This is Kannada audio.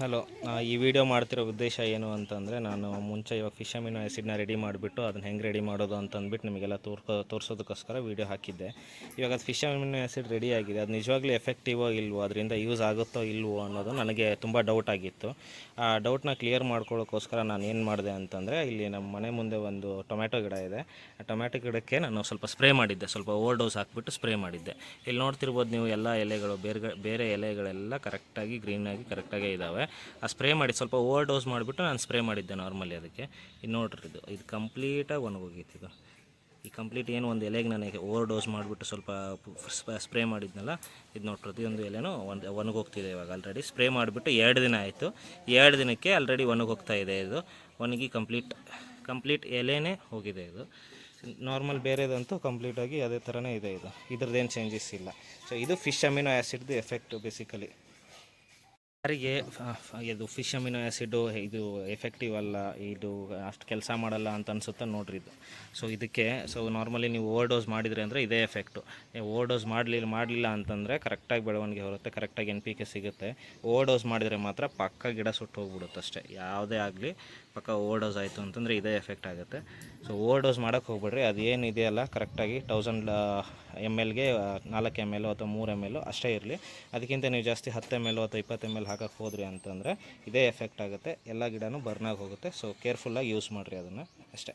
ಹಲೋ ಈ ವಿಡಿಯೋ ಮಾಡ್ತಿರೋ ಉದ್ದೇಶ ಏನು ಅಂತಂದರೆ ನಾನು ಮುಂಚೆ ಇವಾಗ ಫಿಶ್ ಅಮಿನೋ ಆ್ಯಸಿಡ್ನ ರೆಡಿ ಮಾಡಿಬಿಟ್ಟು ಅದನ್ನು ಹೆಂಗೆ ರೆಡಿ ಮಾಡೋದು ಅಂತ ಅಂದ್ಬಿಟ್ಟು ನಿಮಗೆಲ್ಲ ತೋರ್ಕೊ, ತೋರಿಸೋದಕ್ಕೋಸ್ಕರ ವಿಡಿಯೋ ಹಾಕಿದ್ದೆ. ಇವಾಗ ಅದು ಫಿಶ್ ಅಮಿನೋ ಆ್ಯಸಿಡ್ ರೆಡಿ ಆಗಿದೆ. ಅದು ನಿಜವಾಗ್ಲೂ ಎಫೆಕ್ಟಿವೋ ಇಲ್ವೋ, ಅದರಿಂದ ಯೂಸ್ ಆಗುತ್ತೋ ಇಲ್ವೋ ಅನ್ನೋದು ನನಗೆ ತುಂಬ ಡೌಟ್ ಆಗಿತ್ತು. ಆ ಡೌಟ್ನ ಕ್ಲಿಯರ್ ಮಾಡ್ಕೊಳ್ಳೋಕ್ಕೋಸ್ಕರ ನಾನು ಏನು ಮಾಡಿದೆ ಅಂತಂದರೆ ಇಲ್ಲಿ ನಮ್ಮ ಮನೆ ಮುಂದೆ ಒಂದು ಟೊಮ್ಯಾಟೊ ಗಿಡ ಇದೆ. ಆ ಟೊಮ್ಯಾಟೊ ಗಿಡಕ್ಕೆ ನಾನು ಸ್ವಲ್ಪ ಸ್ಪ್ರೇ ಮಾಡಿದ್ದೆ. ಸ್ವಲ್ಪ ಓವರ್ ಡೋಸ್ ಹಾಕ್ಬಿಟ್ಟು ಸ್ಪ್ರೇ ಮಾಡಿದ್ದೆ. ಇಲ್ಲಿ ನೋಡ್ತಿರ್ಬೋದು ನೀವು ಎಲ್ಲ ಎಲೆಗಳು ಬೇರೆ ಬೇರೆ ಎಲೆಗಳೆಲ್ಲ ಕರೆಕ್ಟಾಗಿ ಗ್ರೀನಾಗಿ ಕರೆಕ್ಟಾಗೇ ಇದ್ದಾವೆ ಆ ಸ್ಪ್ರೇ ಮಾಡಿ ಸ್ವಲ್ಪ ಓವರ್ ಡೋಸ್ ಮಾಡಿಬಿಟ್ಟು ನಾನು ಸ್ಪ್ರೇ ಮಾಡಿದ್ದೆ ನಾರ್ಮಲಿ ಅದಕ್ಕೆ. ಇದು ನೋಡ್ರಿ ಇದು. ಇದು ಕಂಪ್ಲೀಟಾಗಿ ಒಣಗೋಗಿತ್ತು ಇದು. ಈ ಕಂಪ್ಲೀಟ್ ಏನು ಒಂದು ಎಲೆಗೆ ನನಗೆ ಓವರ್ ಡೋಸ್ ಮಾಡಿಬಿಟ್ಟು ಸ್ವಲ್ಪ ಸ್ಪ್ರೇ ಮಾಡಿದ್ನಲ್ಲ, ಇದು ನೋಡಿ ಪ್ರತಿಯೊಂದು ಎಲೆನೂ ಒಂದು, ಒಣಗೋಗ್ತಿದೆ ಇವಾಗ ಆಲ್ರೆಡಿ ಸ್ಪ್ರೇ ಮಾಡಿಬಿಟ್ಟು ಎರಡು ದಿನ ಆಯಿತು. ಎರಡು ದಿನಕ್ಕೆ ಆಲ್ರೆಡಿ ಒಣಗೋಗ್ತಾ ಇದೆ ಇದು. ಒಣಗಿ ಕಂಪ್ಲೀಟ್ ಕಂಪ್ಲೀಟ್ ಎಲೆನೇ ಹೋಗಿದೆ ಇದು. ನಾರ್ಮಲ್ ಬೇರೆದಂತೂ ಕಂಪ್ಲೀಟಾಗಿ ಅದೇ ಥರನೇ ಇದೆ ಇದು. ಇದ್ರದ್ದೇನು ಚೇಂಜಸ್ ಇಲ್ಲ. ಸೊ ಇದು ಫಿಶ್ ಅಮಿನೋ ಆ್ಯಸಿಡ್ದು ಎಫೆಕ್ಟು ಬೇಸಿಕಲಿ ಯಾರಿಗೆ ಇದು ಫಿಶ್ ಅಮಿನೋ ಆ್ಯಸಿಡು ಇದು ಎಫೆಕ್ಟಿವ್ ಅಲ್ಲ, ಇದು ಅಷ್ಟು ಕೆಲಸ ಮಾಡಲ್ಲ ಅಂತ ಅನ್ಸುತ್ತೆ ನೋಡ್ರಿ ಇದು. ಸೊ ಇದಕ್ಕೆ ಸೊ ನಾರ್ಮಲಿ ನೀವು ಓವರ್ ಡೋಸ್ ಮಾಡಿದ್ರಿ ಅಂದರೆ ಇದೇ ಎಫೆಕ್ಟು ಓವರ್ ಡೋಸ್ ಮಾಡಲಿಲ್ಲ ಮಾಡಲಿಲ್ಲ ಅಂತಂದರೆ ಕರೆಕ್ಟಾಗಿ ಬೆಳವಣಿಗೆ ಬರುತ್ತೆ ಕರೆಕ್ಟಾಗಿ ಎನ್ ಪಿ ಕೆ ಸಿಗುತ್ತೆ. ಓವರ್ ಡೋಸ್ ಮಾಡಿದರೆ ಮಾತ್ರ ಪಕ್ಕ ಗಿಡ ಸುಟ್ಟು ಹೋಗ್ಬಿಡುತ್ತೆ ಅಷ್ಟೇ. ಯಾವುದೇ ಆಗಲಿ ಪಕ್ಕ ಓವರ್ ಡೋಸ್ ಆಯಿತು ಅಂತಂದರೆ ಇದೇ ಎಫೆಕ್ಟ್ ಆಗುತ್ತೆ. ಸೊ ಓವರ್ ಡೋಸ್ ಮಾಡೋಕ್ಕೆ ಹೋಗ್ಬಿಡ್ರಿ ಅದೇನಿದೆಯಲ್ಲ ಕರೆಕ್ಟಾಗಿ ತೌಸಂಡ್ ಎಂ ಎಲ್ಗೆ ನಾಲ್ಕು ಎಂ ಎಲ್ ಅಥವಾ ಮೂರು ಎಂ ಎಲ್ ಅಷ್ಟೇ ಇರಲಿ. ಅದಕ್ಕಿಂತ ನೀವು ಜಾಸ್ತಿ ಹತ್ತು ಎಂ ಎಲ್ ಅಥವಾ ಇಪ್ಪತ್ತು ಎಂ ಎಲ್ ಹಾಕಕ್ಕೆ ಹೋದ್ರಿ ಅಂತಂದರೆ ಇದೇ ಎಫೆಕ್ಟ್ ಆಗುತ್ತೆ. ಎಲ್ಲ ಗಿಡನೂ ಬರ್ನಾಗಿ ಹೋಗುತ್ತೆ. ಸೊ ಕೇರ್ಫುಲ್ಲಾಗಿ ಯೂಸ್ ಮಾಡಿರಿ ಅದನ್ನು ಅಷ್ಟೇ.